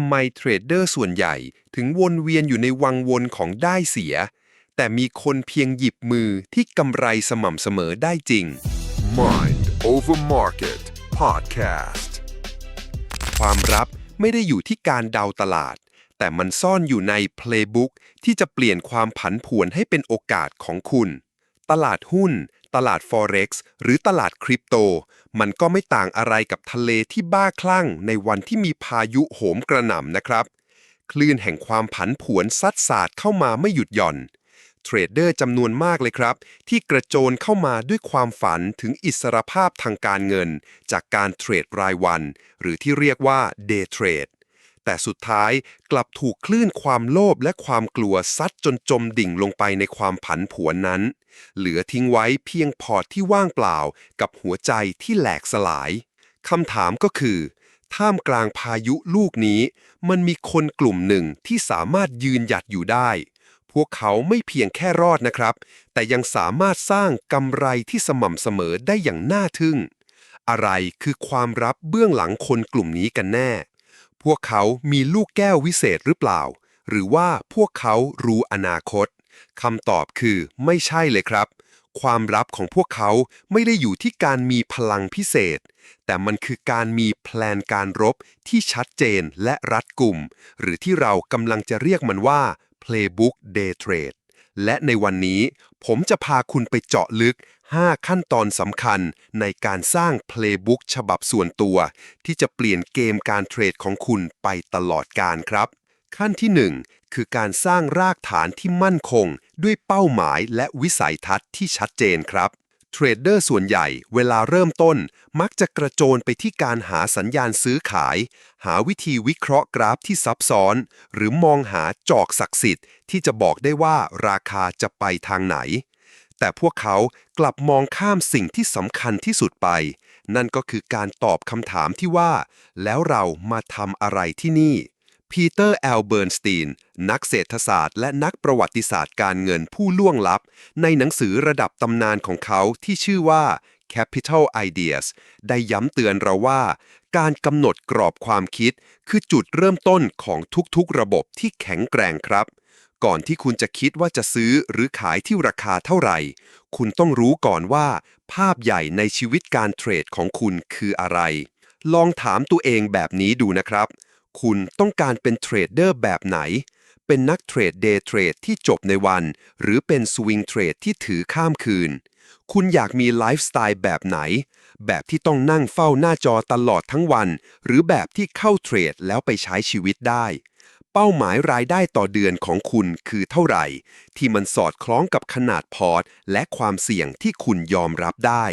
ำไมเทรดเดอร์ส่วนใหญ่ถึงวนเวียนอยู่ในวังวนของได้เสีย แต่มีคนเพียงหยิบมือที่กำไรสม่ำเสมอได้จริง Mind Over Market Podcast ความรับไม่ได้อยู่ที่การเดาตลาด แต่มันซ่อนอยู่ใน Playbook ที่จะเปลี่ยนความผันผวนให้เป็นโอกาสของคุณ ตลาดหุ้น ตลาด Forex หรือตลาดคริปโต มันก็ไม่ต่างอะไรกับทะเลที่บ้าคลั่งในวันที่มีพายุโหมกระหน่ำนะครับ คลื่นแห่งความผันผวนซัดสาดเข้ามาไม่หยุดหย่อนเทรดเดอร์จำนวนมากเลยครับ ที่กระโจนเข้ามาด้วยความฝันถึงอิสรภาพทางการเงิน จากการเทรดรายวัน หรือที่เรียกว่า Day Trade แต่สุดท้ายกลับถูกคลื่นความโลภและความกลัวซัดจนจมดิ่งลงไปในความผันผวนนั้น เหลือทิ้งไว้เพียงพอร์ตที่ว่างเปล่ากับหัวใจที่แหลกสลายคำถามก็คือ ท่ามกลางพายุลูกนี้ มันมีคนกลุ่มหนึ่งที่สามารถยืนหยัดอยู่ได้ พวกเขาไม่เพียงแค่รอดนะครับ แต่ยังสามารถสร้างกำไรที่สม่ำเสมอได้อย่างน่าทึ่ง อะไรคือความรับเบื้องหลังคนกลุ่มนี้กันแน่ พวกเขามีลูกแก้ววิเศษหรือเปล่า หรือว่าพวกเขารู้อนาคตคำตอบคือไม่ใช่เลยครับ ความลับของพวกเขาไม่ได้อยู่ที่การมีพลังพิเศษ แต่มันคือการมีแพลนการรบที่ชัดเจนและรัดกุมหรือที่เรากำลังจะเรียกมันว่า Playbook Day Trade และในวันนี้ผมจะพาคุณไปเจาะลึก 5 ขั้นตอนสำคัญในการสร้าง Playbook ฉบับส่วนตัว ที่จะเปลี่ยนเกมการเทรดของคุณไปตลอดการครับ ขั้นที่ 1 คือการสร้างรากฐานที่มั่นคง ด้วยเป้าหมายและวิสัยทัศน์ที่ชัดเจนครับเทรดเดอร์ส่วนใหญ่เวลาเริ่มต้น มักจะกระโจนไปที่การหาสัญญาณซื้อขาย หาวิธีวิเคราะห์กราฟที่ซับซ้อน หรือมองหาจอกศักดิ์สิทธิ์ที่จะบอกได้ว่าราคาจะไปทางไหน แต่พวกเขากลับมองข้ามสิ่งที่สำคัญที่สุดไป นั่นก็คือการตอบคำถามที่ว่า แล้วเรามาทำอะไรที่นี่พีเตอร์แอลเบิร์นสตีน นักเศรษฐศาสตร์และนักประวัติศาสตร์การเงินผู้ล่วงลับ ในหนังสือระดับตำนานของเขาที่ชื่อว่า Capital Ideas ได้ย้ำเตือนเราว่า การกำหนดกรอบความคิด คือจุดเริ่มต้นของทุกๆระบบที่แข็งแกร่งครับ ก่อนที่คุณจะคิดว่าจะซื้อหรือขายที่ราคาเท่าไหร่ คุณต้องรู้ก่อนว่า ภาพใหญ่ในชีวิตการเทรดของคุณคืออะไร ลองถามตัวเองแบบนี้ดูนะครับ คุณต้องการเป็นเทรดเดอร์แบบไหน เป็นนักเทรดเดย์เทรดที่จบในวัน หรือเป็นสวิงเทรดที่ถือข้ามคืน คุณอยากมีไลฟ์สไตล์แบบไหน แบบที่ต้องนั่งเฝ้าหน้าจอตลอดทั้งวัน หรือแบบที่เข้าเทรดแล้วไปใช้ชีวิตได้ เป้าหมายรายได้ต่อเดือนของคุณคือเท่าไหร่ ที่มันสอดคล้องกับขนาดพอร์ต และความเสี่ยงที่คุณยอมรับได้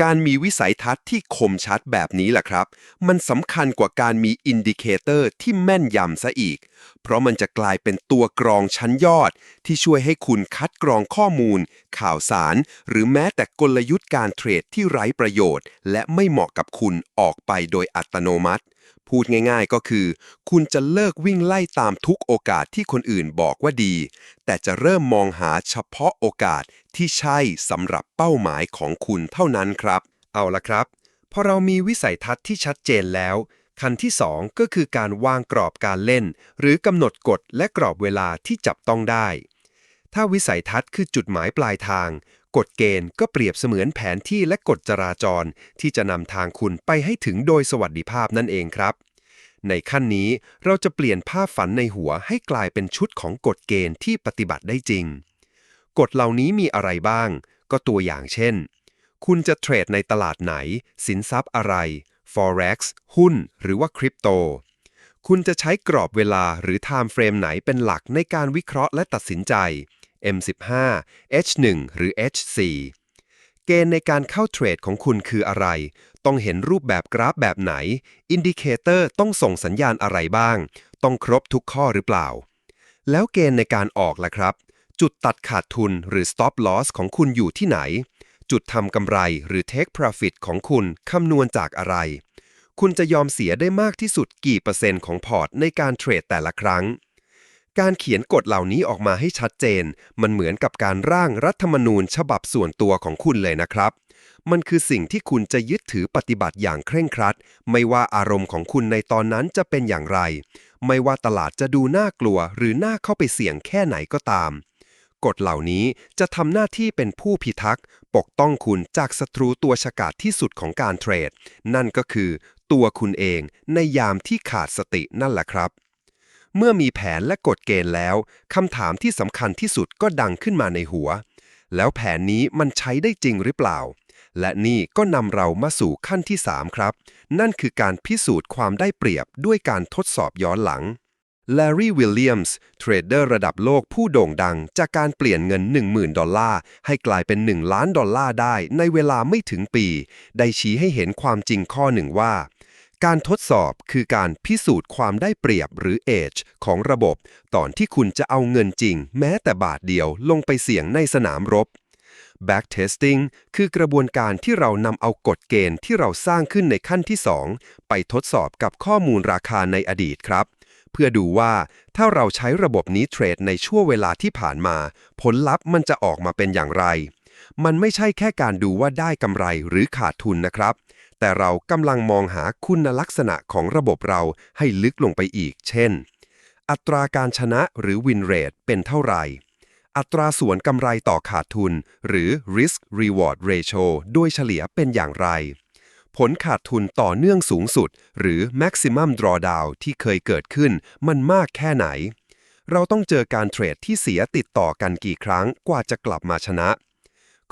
การมีวิสัยทัศน์ที่คมชัดแบบนี้แหละครับ มันสำคัญกว่าการมีอินดิเคเตอร์ที่แม่นยำซะอีก เพราะมันจะกลายเป็นตัวกรองชั้นยอด ที่ช่วยให้คุณคัดกรองข้อมูล ข่าวสาร หรือแม้แต่กลยุทธ์การเทรดที่ไร้ประโยชน์ และไม่เหมาะกับคุณออกไปโดยอัตโนมัติ พูดง่ายๆก็คือ คุณจะเลิกวิ่งไล่ตามทุกโอกาสที่คนอื่นบอกว่าดี แต่จะเริ่มมองหาเฉพาะโอกาสที่ใช่สำหรับเป้าหมายของคุณเท่านั้นครับ เอาละครับ พอเรามีวิสัยทัศน์ที่ชัดเจนแล้ว ขั้นที่ 2 ก็คือการวางกรอบการเล่น หรือกำหนดกฎและกรอบเวลาที่จับต้องได้ ถ้าวิสัยทัศน์คือจุดหมายปลายทาง กฎเกณฑ์ก็เปรียบเสมือนแผนที่และกฎจราจร ที่จะนำทางคุณไปให้ถึงโดยสวัสดิภาพนั่นเองครับ ในขั้นนี้เราจะเปลี่ยนภาพฝันในหัวให้กลายเป็นชุดของกฎเกณฑ์ที่ปฏิบัติได้จริง กฎเหล่านี้มีอะไรบ้าง ก็ตัวอย่างเช่น คุณจะเทรดในตลาดไหน สินทรัพย์อะไร forex หุ้น หรือว่าคริปโตคุณจะใช้กรอบเวลาหรือ time frame ไหนเป็นหลักในการวิเคราะห์และตัดสินใจ M15 H1 หรือ H4 เกณฑ์ในการเข้าเทรดของคุณคืออะไร ต้องเห็นรูปแบบกราฟแบบไหน อินดิเคเตอร์ต้องส่งสัญญาณอะไรบ้าง ต้องครบทุกข้อหรือเปล่า แล้วเกณฑ์ในการออกล่ะครับ จุดตัดขาดทุนหรือ stop loss ของคุณอยู่ที่ไหน จุดทำกำไรหรือ take profit ของคุณคำนวณจากอะไร คุณจะยอมเสียได้มากที่สุดกี่เปอร์เซ็นต์ของพอร์ตในการเทรดแต่ละครั้ง การเขียนกฎเหล่านี้ออกมาให้ชัดเจน มันเหมือนกับการร่างรัฐธรรมนูญฉบับส่วนตัวของคุณเลยนะครับ มันคือสิ่งที่คุณจะยึดถือปฏิบัติอย่างเคร่งครัด ไม่ว่าอารมณ์ของคุณในตอนนั้นจะเป็นอย่างไร ไม่ว่าตลาดจะดูน่ากลัว หรือน่าเข้าไปเสี่ยงแค่ไหนก็ตาม กฎเหล่านี้จะทำหน้าที่เป็นผู้พิทักษ์ ปกป้องคุณจากศัตรูตัวฉกาจที่สุดของการเทรด นั่นก็คือ ตัวคุณเองในยามที่ขาดสตินั่นแหละครับ เมื่อมีแผนและกฎเกณฑ์แล้วคำถามที่สำคัญที่สุดก็ดังขึ้นมาในหัว แล้วแผนนี้มันใช้ได้จริงหรือเปล่า และนี่ก็นำเรามาสู่ขั้นที่ 3 ครับ นั่นคือการพิสูจน์ความได้เปรียบด้วยการทดสอบย้อนหลังแลรี่วิลเลียมส์เทรดเดอร์ระดับโลกผู้โด่งดัง จากการเปลี่ยนเงิน 10,000 ดอลลาร์ ให้กลายเป็น 1 ล้านดอลลาร์ได้ในเวลาไม่ถึงปี ได้ชี้ให้เห็นความจริงข้อหนึ่งว่า การทดสอบคือการพิสูจน์ความได้เปรียบหรือ age ของระบบ ตอนที่คุณจะเอาเงินจริง แม้แต่บาทเดียวลงไปเสี่ยงในสนามรบ Backtesting คือกระบวนการที่เรานำเอากฎเกณฑ์ที่เราสร้างขึ้นในขั้นที่ 2 ไปทดสอบกับข้อมูลราคาในอดีตครับ เพื่อดูว่าถ้าเราใช้ระบบนี้เทรดในช่วงเวลาที่ผ่านมา ผลลัพธ์มันจะออกมาเป็นอย่างไร มันไม่ใช่แค่การดูว่าได้กำไรหรือขาดทุนนะครับ แต่เรากำลังมองหาคุณลักษณะของระบบเราให้ลึกลงไปอีก เช่น อัตราการชนะหรือ win rate เป็นเท่าไหร่ อัตราส่วนกำไรต่อขาดทุน หรือ risk reward ratio โดยเฉลี่ยเป็นอย่างไร ผลขาดทุนต่อเนื่องสูงสุด หรือ maximum drawdown ที่เคยเกิดขึ้นมันมากแค่ไหน เราต้องเจอการเทรดที่เสียติดต่อกันกี่ครั้งกว่าจะกลับมาชนะ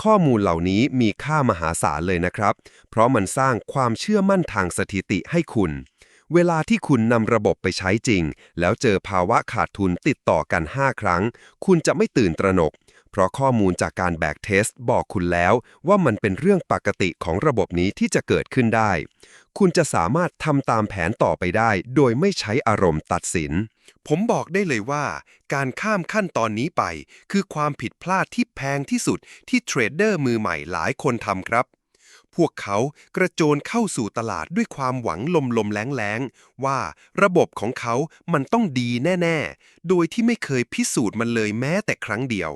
ข้อมูลเหล่านี้มีค่ามหาศาลเลยนะครับ เพราะมันสร้างความเชื่อมั่นทางสถิติให้คุณ เวลาที่คุณนำระบบไปใช้จริง แล้วเจอภาวะขาดทุนติดต่อกัน 5 ครั้ง คุณจะไม่ตื่นตระหนก เพราะข้อมูลจากการแบกเทสบอกคุณแล้ว ว่ามันเป็นเรื่องปกติของระบบนี้ที่จะเกิดขึ้นได้ คุณจะสามารถทำตามแผนต่อไปได้ โดยไม่ใช้อารมณ์ตัดสิน ผมบอกได้เลยว่า การข้ามขั้นตอนนี้ไป คือความผิดพลาดที่แพงที่สุดที่เทรดเดอร์มือใหม่หลายคนทำครับ พวกเขากระโจนเข้าสู่ตลาดด้วยความหวังลมลมๆแรงๆ ว่าระบบของเขามันต้องดีแน่ ๆ โดยที่ไม่เคยพิสูจน์มันเลยแม้แต่ครั้งเดียว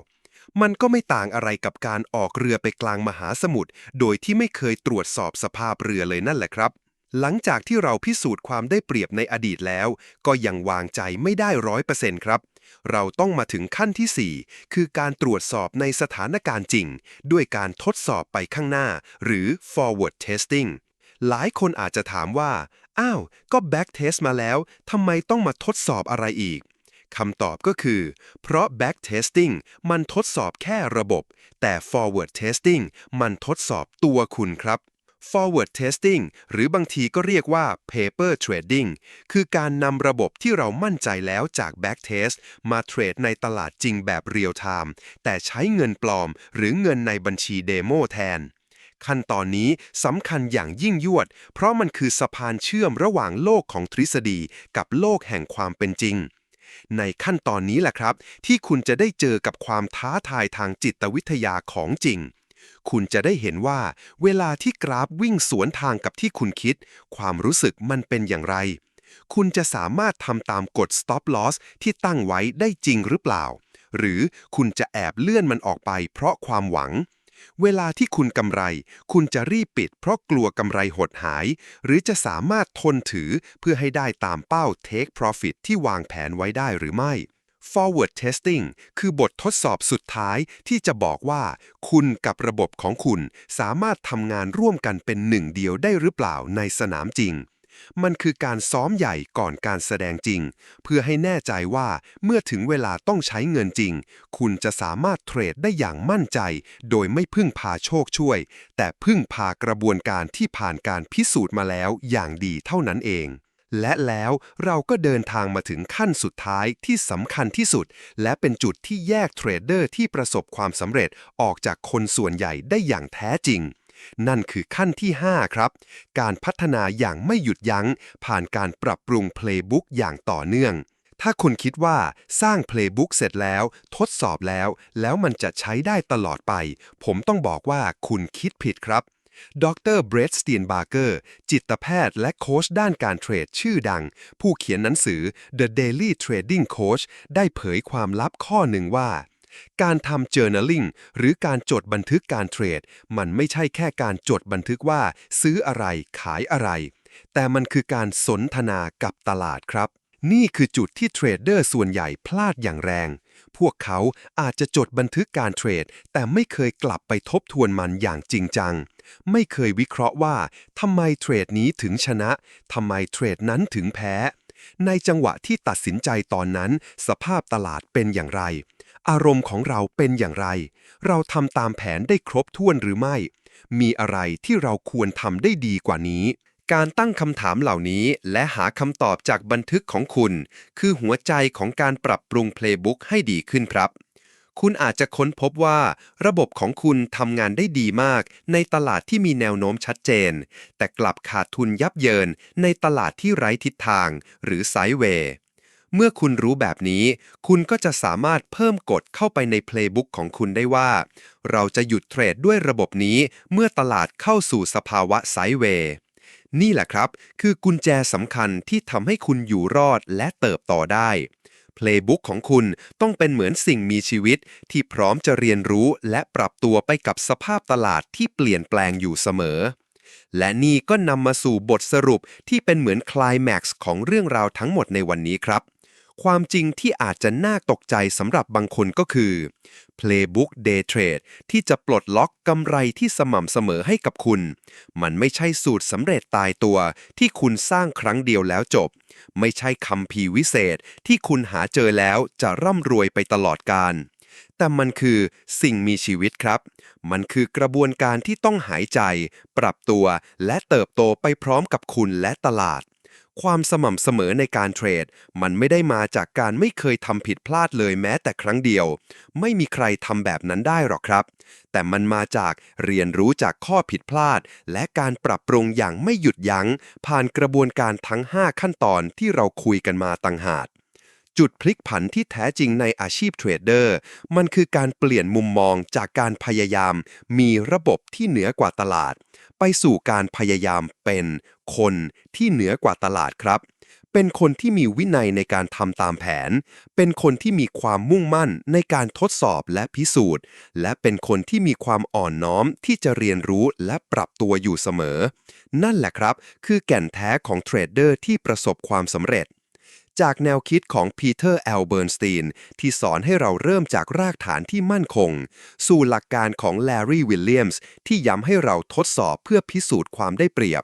มันก็ไม่ต่างอะไรกับการออกเรือไปกลางมหาสมุทรโดยที่ไม่เคยตรวจสอบสภาพเรือเลยนั่นแหละครับ หลังจากที่เราพิสูจน์ความได้เปรียบในอดีตแล้ว ก็ยังวางใจไม่ได้ร้อยเปอร์เซ็นต์ครับ เราต้องมาถึงขั้นที่ 4 คือการตรวจสอบในสถานการณ์จริง ด้วยการทดสอบไปข้างหน้า หรือ forward testing หลายคนอาจจะถามว่า อ้าว ก็ back test มาแล้ว ทำไมต้องมาทดสอบอะไรอีกคำตอบก็คือ เพราะ back testing มันทดสอบแค่ระบบ แต่ forward testing มันทดสอบตัวคุณครับ forward testing หรือบางทีก็เรียกว่า paper trading คือการนำระบบที่เรามั่นใจแล้วจาก back test มาเทรดในตลาดจริงแบบ real time แต่ใช้เงินปลอม หรือเงินในบัญชีเดโมแทน ขั้นตอนนี้สำคัญอย่างยิ่งยวด เพราะมันคือสะพานเชื่อมระหว่างโลกของทฤษฎีกับโลกแห่งความเป็นจริงในขั้นตอนนี้แหละครับ ที่คุณจะได้เจอกับความท้าทายทางจิตวิทยาของจริง คุณจะได้เห็นว่า เวลาที่กราฟวิ่งสวนทางกับที่คุณคิด ความรู้สึกมันเป็นอย่างไร คุณจะสามารถทำตามกฎ stop loss ที่ตั้งไว้ได้จริงหรือเปล่า หรือคุณจะแอบเลื่อนมันออกไปเพราะความหวังเวลาที่คุณกำไร คุณจะรีบปิดเพราะกลัวกำไรหดหาย หรือจะสามารถทนถือเพื่อให้ได้ตามเป้า take profit ที่วางแผนไว้ได้หรือไม่ forward testing คือบททดสอบสุดท้ายที่จะบอกว่า คุณกับระบบของคุณสามารถทำงานร่วมกันเป็นหนึ่งเดียวได้หรือเปล่าในสนามจริง มันคือการซ้อมใหญ่ก่อนการแสดงจริง เพื่อให้แน่ใจว่าเมื่อถึงเวลาต้องใช้เงินจริง คุณจะสามารถเทรดได้อย่างมั่นใจ โดยไม่พึ่งพาโชคช่วย แต่พึ่งพากระบวนการที่ผ่านการพิสูจน์มาแล้วอย่างดีเท่านั้นเอง และแล้วเราก็เดินทางมาถึงขั้นสุดท้ายที่สำคัญที่สุด และเป็นจุดที่แยกเทรดเดอร์ที่ประสบความสำเร็จออกจากคนส่วนใหญ่ได้อย่างแท้จริง นั่นคือขั้นที่ 5 ครับ การพัฒนาอย่างไม่หยุดยัง้ง ผ่านการปรับปรุงเพลย์บุ๊กอย่างต่อเนื่องถ้าคุณคิดว่าสร้างเพลย์บุ๊กเสร็จแล้ว ทดสอบแล้ว แล้วมันจะใช้ได้ตลอดไป ผมต้องบอกว่าคุณคิดผิดครับ ดรเบรดสตีนบาร์เกอร์ จิตแพทย์และโค้ชด้านการเทรดชื่อดัง ผู้เขียนหนังสือ The Daily Trading Coach ได้เผยความลับข้อหนึ่งว่า การทำ journaling หรือการจดบันทึกการเทรด มันไม่ใช่แค่การจดบันทึกว่า ซื้ออะไรขายอะไร แต่มันคือการสนทนากับตลาดครับ นี่คือจุดที่เทรดเดอร์ส่วนใหญ่พลาดอย่างแรง พวกเขาอาจจะจดบันทึกการเทรด แต่ไม่เคยกลับไปทบทวนมันอย่างจริงจัง ไม่เคยวิเคราะห์ว่าทำไมเทรดนี้ถึงชนะทำไมเทรดนั้นถึงแพ้ ในจังหวะที่ตัดสินใจตอนนั้น สภาพตลาดเป็นอย่างไร อารมณ์ของเราเป็นอย่างไร เราทำตามแผนได้ครบถ้วนหรือไม่ มีอะไรที่เราควรทำได้ดีกว่านี้ การตั้งคำถามเหล่านี้และหาคำตอบจากบันทึกของคุณ คือหัวใจของการปรับปรุงเพลย์บุ๊กให้ดีขึ้นครับ คุณอาจจะค้นพบว่า ระบบของคุณทำงานได้ดีมาก ในตลาดที่มีแนวโน้มชัดเจน แต่กลับขาดทุนยับเยินในตลาดที่ไร้ทิศทาง หรือไซด์เวย์เมื่อคุณรู้แบบนี้ คุณก็จะสามารถเพิ่มกฎเข้าไปในเพลย์บุ๊กของคุณได้ว่า เราจะหยุดเทรดด้วยระบบนี้เมื่อตลาดเข้าสู่สภาวะไซด์เวย์ นี่แหละครับ คือกุญแจสำคัญที่ทำให้คุณอยู่รอดและเติบโตได้เพลย์บุ๊กของคุณต้องเป็นเหมือนสิ่งมีชีวิต ที่พร้อมจะเรียนรู้และปรับตัวไปกับสภาพตลาดที่เปลี่ยนแปลงอยู่เสมอ และนี่ก็นำมาสู่บทสรุปที่เป็นเหมือนคลายแม็กซ์ของเรื่องราวทั้งหมดในวันนี้ครับ ความจริงที่อาจจะน่าตกใจสำหรับบางคนก็คือ Playbook Day Trade ที่จะปลดล็อกกำไรที่สม่ำเสมอให้กับคุณ มันไม่ใช่สูตรสำเร็จตายตัว ที่คุณสร้างครั้งเดียวแล้วจบ ไม่ใช่คำพีวิเศษ ที่คุณหาเจอแล้วจะร่ำรวยไปตลอดกาลแต่มันคือสิ่งมีชีวิตครับ มันคือกระบวนการที่ต้องหายใจ ปรับตัวและเติบโตไปพร้อมกับคุณและตลาด ความสม่ำเสมอในการเทรด มันไม่ได้มาจากการไม่เคยทำผิดพลาดเลยแม้แต่ครั้งเดียว ไม่มีใครทำแบบนั้นได้หรอกครับ แต่มันมาจากเรียนรู้จากข้อผิดพลาด และการปรับปรุงอย่างไม่หยุดยัง้ง ผ่านกระบวนการทั้ง 5 ขั้นตอนที่เราคุยกันมาต่างหากจุดพลิกผันที่แท้จริงในอาชีพเทรดเดอร์ มันคือการเปลี่ยนมุมมองจากการพยายาม มีระบบที่เหนือกว่าตลาด ไปสู่การพยายามเป็น คนที่เหนือกว่าตลาดครับ เป็นคนที่มีวินัยในการทำตามแผน เป็นคนที่มีความมุ่งมั่นในการทดสอบและพิสูจน์ และเป็นคนที่มีความอ่อนน้อมที่จะเรียนรู้และปรับตัวอยู่เสมอ นั่นแหละครับ คือแก่นแท้ของเทรดเดอร์ที่ประสบความสำเร็จจากแนวคิดของปีเตอร์แอลเบิร์นสตีนที่สอนให้เราเริ่มจากรากฐานที่มั่นคง สู่หลักการของแลรี่วิลเลียมส์ที่ย้ำให้เราทดสอบเพื่อพิสูจน์ความได้เปรียบ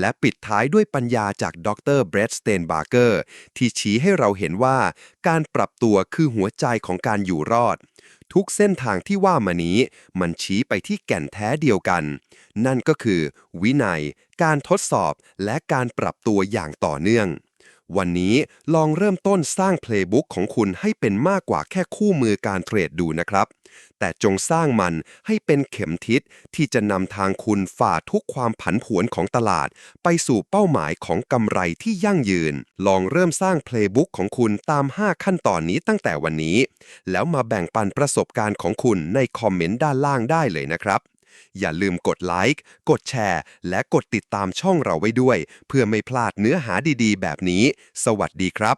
และปิดท้ายด้วยปัญญาจากดรเบรดสเตนบาร์เกอร์ที่ชี้ให้เราเห็นว่า การปรับตัวคือหัวใจของการอยู่รอด ทุกเส้นทางที่ว่ามานี้ มันชี้ไปที่แก่นแท้เดียวกัน นั่นก็คือ วินัย การทดสอบและการปรับตัวอย่างต่อเนื่องวันนี้ลองเริ่มต้นสร้างเพลย์บุ๊กของคุณให้เป็นมากกว่าแค่คู่มือการเทรดดูนะครับ แต่จงสร้างมันให้เป็นเข็มทิศที่จะนำทางคุณฝ่าทุกความผันผวนของตลาด ไปสู่เป้าหมายของกำไรที่ยั่งยืน ลองเริ่มสร้างเพลย์บุ๊กของคุณตาม 5 ขั้นตอนนี้ตั้งแต่วันนี้ แล้วมาแบ่งปันประสบการณ์ของคุณในคอมเมนต์ด้านล่างได้เลยนะครับอย่าลืมกดไลค์ กดแชร์ และกดติดตามช่องเราไว้ด้วย เพื่อไม่พลาดเนื้อหาดีๆ แบบนี้ สวัสดีครับ